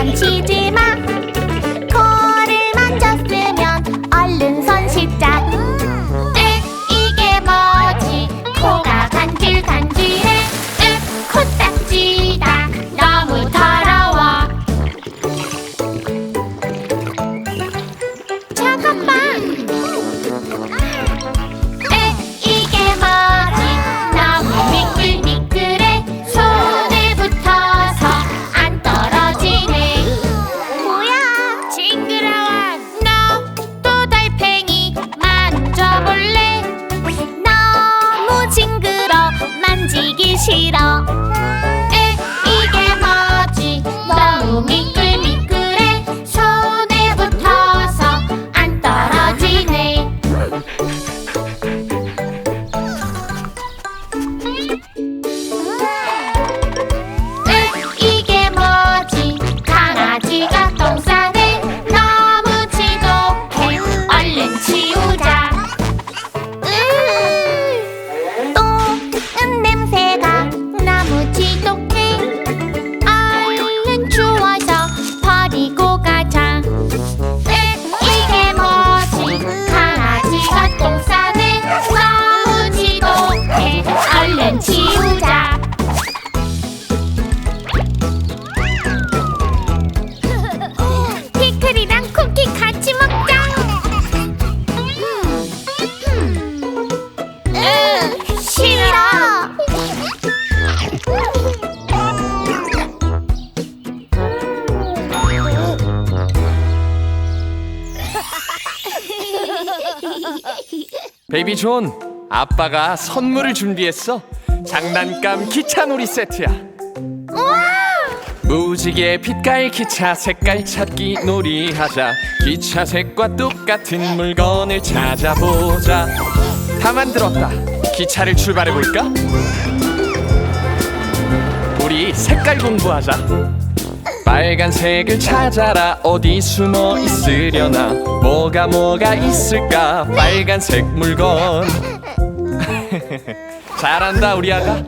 I'm cheating. 존, 아빠가 선물을 준비했어. 장난감 기차놀이 세트야. 무지개 빛깔 기차 색깔 찾기 놀이 하자. 기차 색과 똑같은 물건을 찾아보자. 다 만들었다. 기차를 출발해 볼까? 우리 색깔 공부하자. 빨간색을 찾아라. 어디 숨어 있으려나? 뭐가 뭐가 있을까? 빨간색 물건. 잘한다 우리 아가.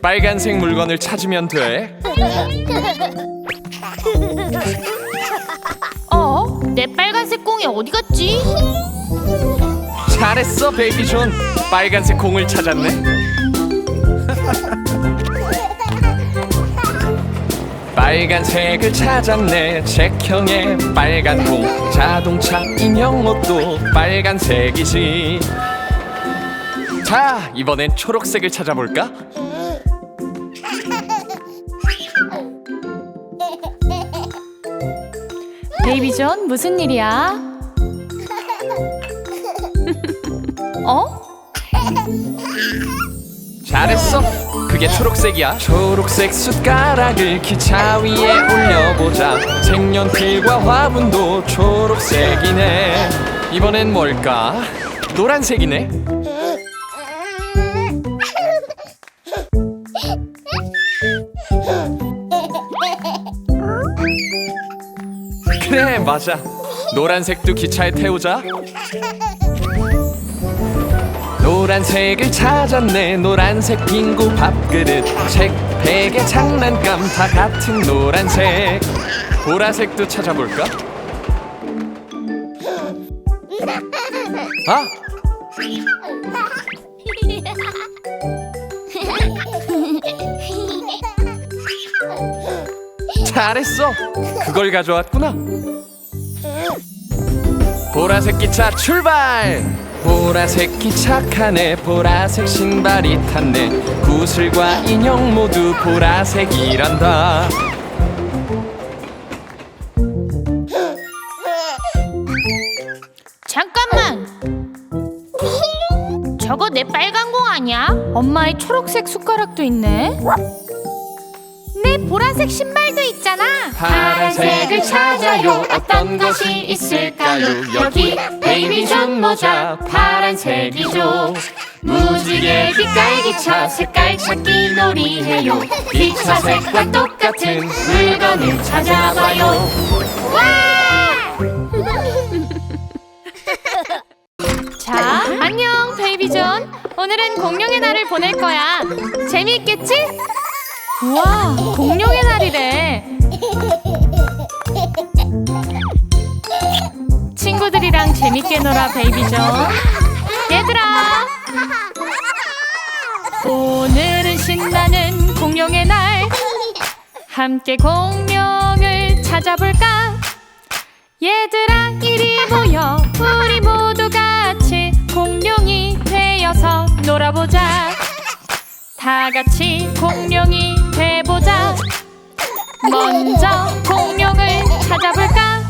빨간색 물건을 찾으면 돼. 어? 내 빨간색 공이 어디 갔지? 잘했어 베이비 존. 빨간색 공을 찾았네 빨간색을 찾았네 책형의 빨간 공 자동차 인형 옷도 빨간색이지 자 이번엔 초록색을 찾아볼까? 베이비 존 무슨 일이야? 어? 잘했어? 그게 초록색이야? 초록색 숟가락을 기차 위에 올려보자. 색연필과 화분도 초록색이네. 이번엔 뭘까? 노란색이네. 그래 맞아. 노란색도 기차에 태우자 노란색을 찾았네 노란색 빙고 밥그릇 책 베개 장난감 다 같은 노란색 보라색도 찾아볼까? 아! 잘했어 그걸 가져왔구나 보라색 기차 출발! 보라색 기차 칸에 보라색 신발이 탔네 구슬과 인형 모두 보라색이란다 잠깐만. 저거 내 빨간 공 아니야? 엄마의 초록색 숟가락도 있네. 내 보라색 신발도 있잖아. 파란색을 찾아요 어떤 것이 있을까요 여기 베이비 존 모자 파란색이죠 무지개 빛깔 기차 색깔 찾기 놀이해요 기차 색과 똑같은 물건을 찾아봐요 자, 안녕 베이비 존. 오늘은 공룡의 날을 보낼 거야. 재미있겠지? 우와, 공룡의 날이래. 친구들이랑 재밌게 놀아 베이비 존. 얘들아. 오늘은 신나는 공룡의 날. 함께 공룡을 찾아볼까? 얘들아 이리 모여 우리 모두 같이 공룡이 되어서 놀아보자 다 같이 공룡이 돼 보자. 먼저 공룡을 찾아볼까?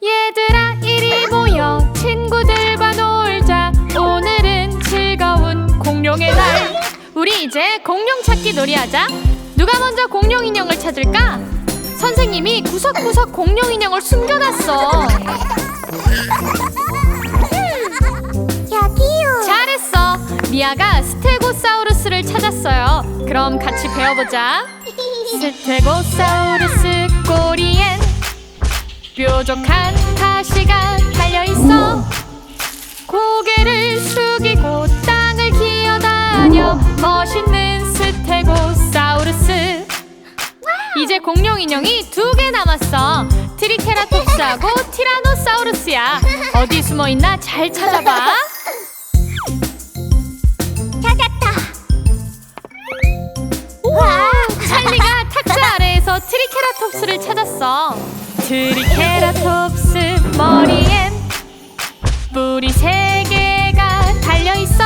얘들아 이리 모여. 친구들과 놀자. 오늘은 즐거운 공룡의 날. 우리 이제 공룡 찾기 놀이하자. 누가 먼저 공룡 인형을 찾을까? 선생님이 구석구석 공룡 인형을 숨겨놨어. 그럼 같이 배워보자. 스테고사우루스 꼬리엔 뾰족한 가시가 달려 있어. 고개를 숙이고 땅을 기어다녀 멋있는 스테고사우루스. 이제 공룡 인형이 두 개 남았어. 트리케라톱스하고 티라노사우루스야. 어디 숨어 있나 잘 찾아봐. 트리케라톱스를 찾았어. 트리케라톱스 머리엔 뿌리 세 개가 달려 있어.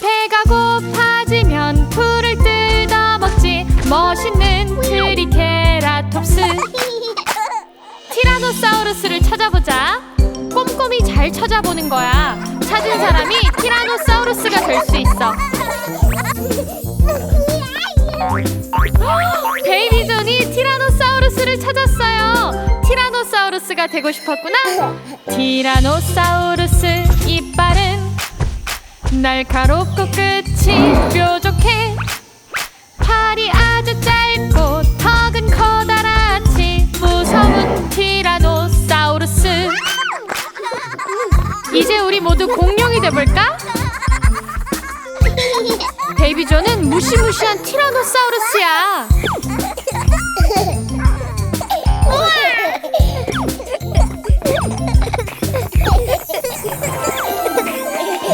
배가 고파지면 풀을 뜯어 먹지. 멋있는 트리케라톱스. 티라노사우루스를 찾아보자. 꼼꼼히 잘 찾아보는 거야. 찾은 사람이 티라노사우루스가 될 수 있어. 베이비 존이 티라노사우루스를 찾았어요. 티라노사우루스가 되고 싶었구나. 티라노사우루스 이빨은 날카롭고 끝이 뾰족해. 팔이 아주 짧고 턱은 커다랗지. 무서운 티라노사우루스. 이제 우리 모두 공룡이 돼볼까? 베이비 존은 무시무시한 티라노사우루스야.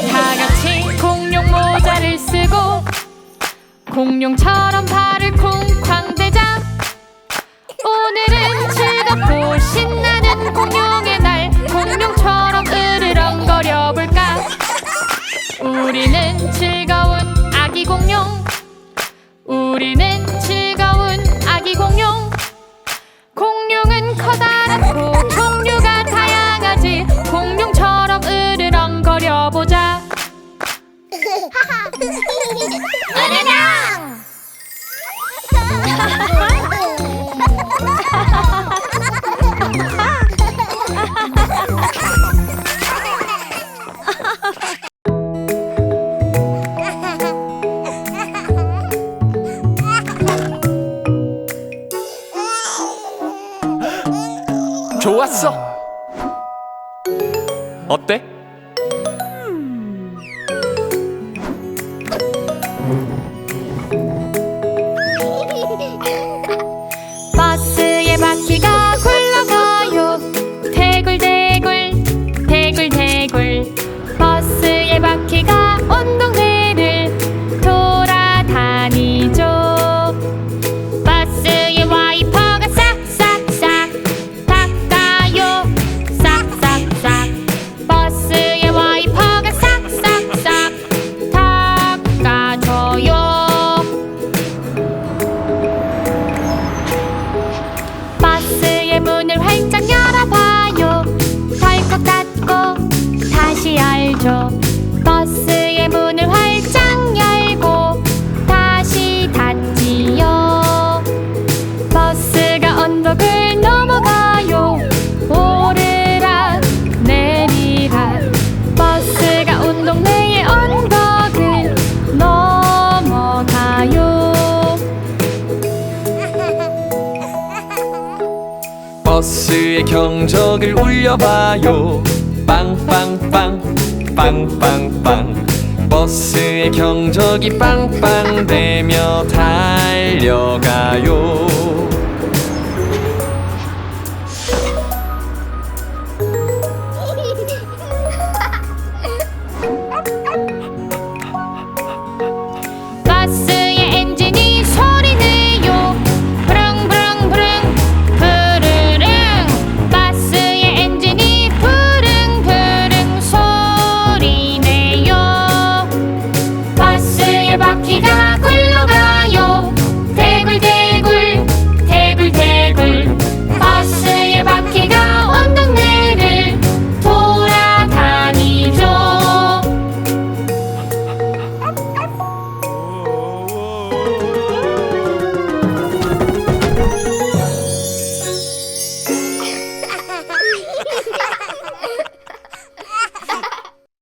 다 같이 공룡 모자를 쓰고 공룡처럼 발 좋았어. 어때? 버스의 경적을 울려봐요. 빵빵빵 빵빵빵 버스의 경적이 빵빵대며 달려가요.